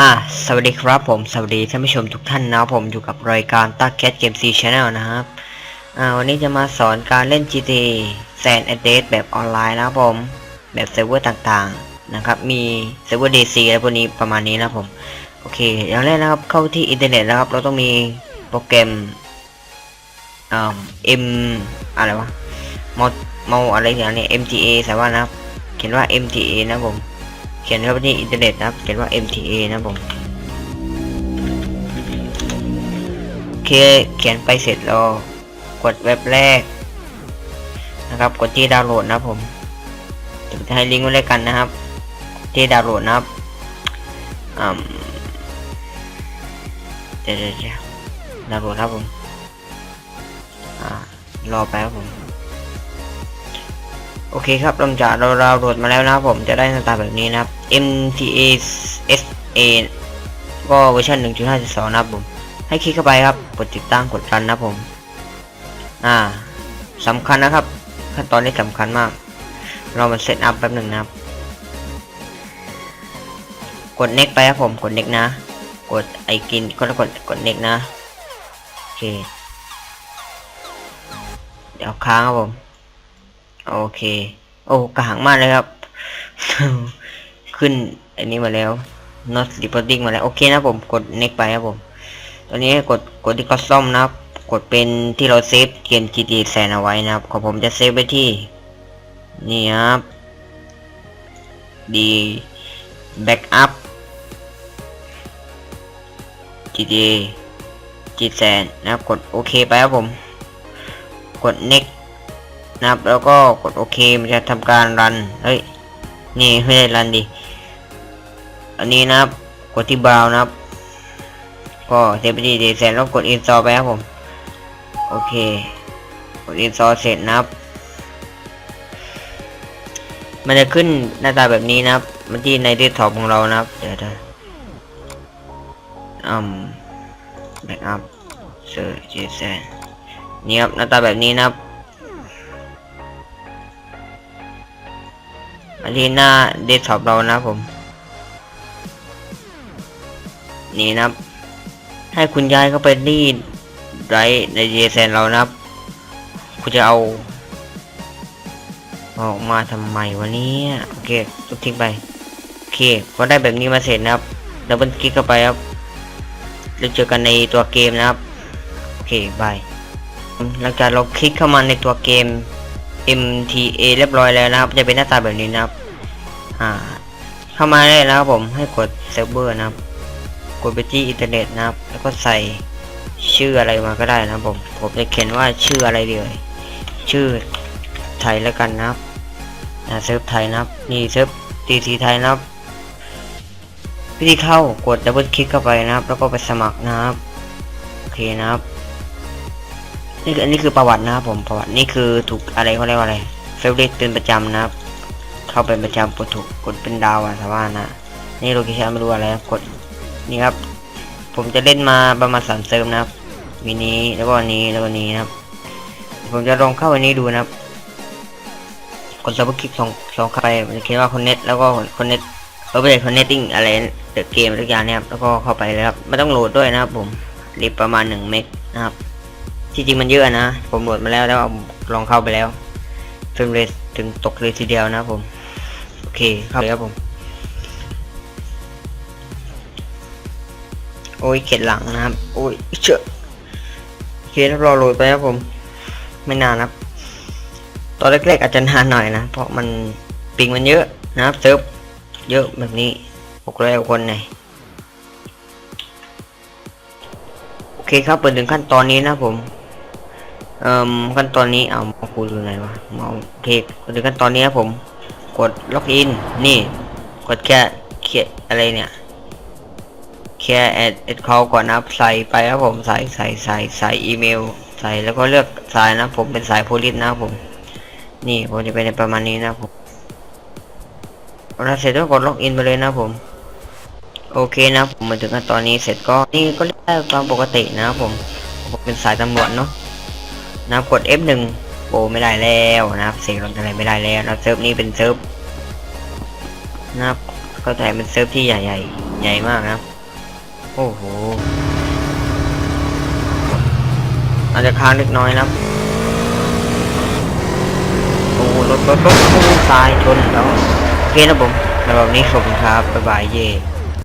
อ่าสวัสดีครับผมสวัสดีท่านผู้ชมทุกท่านนะครับผมอยู่กับรายการตักแคทเกมซีชาแนลนะครับอ่าวันนี้จะมาสอนการเล่น GTA San Andreas แบบออนไลน์นะครับผม แบบเซิร์ฟเวอร์ต่างๆนะครับมีเซิร์ฟเวอร์ DC อะไรพวกนี้ประมาณนี้นะครับผมโอเคอย่างแรกนะครับเข้าที่อินเทอร์เน็ตนะครับ เราต้องมีโปรแกรมเอ่า M อะไรวะมอมออะไรอย่างนี้ MTA สามารถนะครับเขียนว่า MTA นะครับผม ขียนเข้าไปที่อินเทอร์เน็ตนะครับ เขียนว่า MTA นะผมโอเคเขียนไปเสร็จเรากดเว็บแรกนะครับ กดที่ดาวน์โหลดนะผมจะให้ลิงก์ไว้เลยกันนะครับ ที่ดาวน์โหลดนะครับเดี๋ยวเดี๋ยวดาวน์โหลดครับผมอ่ารอแป๊บครับผม โอเคครับหลังจากเราดาวโหลดมาแล้วนะครับผมจะได้หน้าตาแบบนี้นะครับ MTA SA ก็เวอร์ชัน1.5.2 นะครับผม ให้คลิกเข้าไปครับ กดติดตั้งกดรันนะผม อ่าสำคัญนะครับ ขั้นตอนนี้สำคัญมาก เรามาเซตอัพแป๊บหนึ่งนะครับ กด next ไปครับผม กด next นะ กดไอกินก็แล้วกดกด next นะ โอเค เดี๋ยวค้างครับผม โอเค โอ้กระหังมากเลยครับ ขึ้นอันนี้มาแล้ว not reporting มาแล้ว โอเคนะผมกด next ไปครับผม ตอนนี้กดกดที่ custom นะครับ กดเป็นที่เราเซฟเกม GTA San เอาไว้นะครับ ของผมจะเซฟไว้ที่ นี่ครับดี backup GTA g San นะครับ กดโอเคไปครับผม กด next นะครับ แล้วก็กดโอเคมันจะทำการรันเฮ้ยนี่ไม่ได้รันดิอันนี้นะครับกดที่บราวนะครับ ก็เซฟไปที่เดซนแล้วกด install ไปครับผมโอเคกด install เสร็จนะครับ มันจะขึ้นหน้าตาแบบนี้นะครับมันที่ในเดสก์ท็อปของเรานะครับเดี๋ยวเดี๋ยวอืม backup search JSON นี่ครับหน้าตาแบบนี้นะครับ อันที่หน้าเดสก์ท็อปเรานะผม นี่นะครับ ให้คุณย้ายเข้าไปที่ไรในเจแซนเรานะครับ คุณจะเอา ออกมาทำไมวะเนี่ยโอเคทุกทิ้งไป โอเคพอได้แบบนี้มาเสร็จนะครับดับเบิลคลิกเข้าไปครับแล้วเจอกันในตัวเกมนะครับ โอเคบายหลังจากเราคลิกเข้ามาในตัวเกม MTA เรียบร้อยแล้วนะครับ จะเป็นหน้าตาแบบนี้นะครับ อ่าเข้ามาได้แล้วครับผมให้กดเซิร์ฟเวอร์นะครับ กดไปที่อินเทอร์เน็ตนะครับ แล้วก็ใส่ชื่ออะไรมาก็ได้นะครับผม ผมจะเขียนว่าชื่ออะไรดีเอ่ยชื่อไทยแล้วกันนะครับนะเซิร์ฟไทยนะครับนี่เซิร์ฟตีสีไทยนะครับวิธีเข้ากดดับเบิลคลิกเข้าไปนะครับ แล้วก็ไปสมัครนะครับโอเคนะครับนี่คืออันนี้คือประวัตินะครับผมประวัตินี่คือถูกอะไรเขาเรียกว่าอะไรเฟรเรตเป็นประจำนะครับ เข้าไปประจำกดถูกกดเป็นดาวอะสว่านะนี่โลเคชั่นไม่รู้อะไรกดนี่ครับ ผมจะเล่นมาประมาณสามเซิร์ฟนะครับมีนี้แล้วก็อันนี้แล้วก็นี้นะครับ ผมจะลองเข้าอันนี้ดูนะครับกดซับคลิกสองสองเข้าไปมันจะเขียนว่าคอนเน็ตแล้วก็คอนเน็ตเออไม่ใช่คอนเน็ตติ้งอะไรเดอะเกมทุกอย่างเนี่ยครับแล้วก็เข้าไปเลยครับไม่ต้องโหลดด้วยนะครับ ผมรีบประมาณหนึ่งเมกนะครับ ที่จริงมันเยอะนะ ผมโหลดมาแล้วแล้วลองเข้าไปแล้วเฟรมเรทถึงตกเลยทีเดียวนะครับผม โอเคเข้าเลยครับผม โอ้ยเข็ดหลังนะครับ โอ้ยเชื่อโอเครอโหลดไปครับผม ไม่นานครับ ตอนแรกๆอาจจะนานหน่อยนะ เพราะมันปิงมันเยอะนะครับเซิร์ฟเยอะแบบนี้หกร้อยกว่าคนไงโอเคครับเปิดถึงขั้นตอนนี้นะผมเอ่อขั้นตอนนี้เอามาคูอยู่ไหนวะเมาโอเคเปิดถึงขั้นตอนนี้นะผม กดล็อกอิน นี่ กดแค่เขียอะไรเนี่ยแค่แอดแอดเขาก่อนนะใส่ไปครับผมใส่ใส่ใส่ใส่อีเมล ใส่แล้วก็เลือกสายนะผมเป็นสายโพลิสนะผม นี่ผมจะเป็นในประมาณนี้นะผมเราเสร็จแล้วกดล็อกอินไปเลยนะผม โอเคนะผมมาถึงขั้นตอนนี้เสร็จก็นี่ก็เรียกได้ตามปกตินะผมผมเป็นสายตำรวจเนาะนะกด F1 โอไม่ได้แล้วนะครับเสียงรถอะไรไม่ได้แล้วนะเซิร์ฟนี้เป็นเซิร์ฟนะครับเข้าใจเป็นเซิร์ฟที่ใหญ่ๆใหญ่มากนะครับ โอ้โหอาจจะค้างเล็กน้อยนะครับโอ้รถรถรถโอ้ทรายชนแล้วโอเคนะผมสำหรับนนี้ขอบคุณครับบ๊ายบายเย่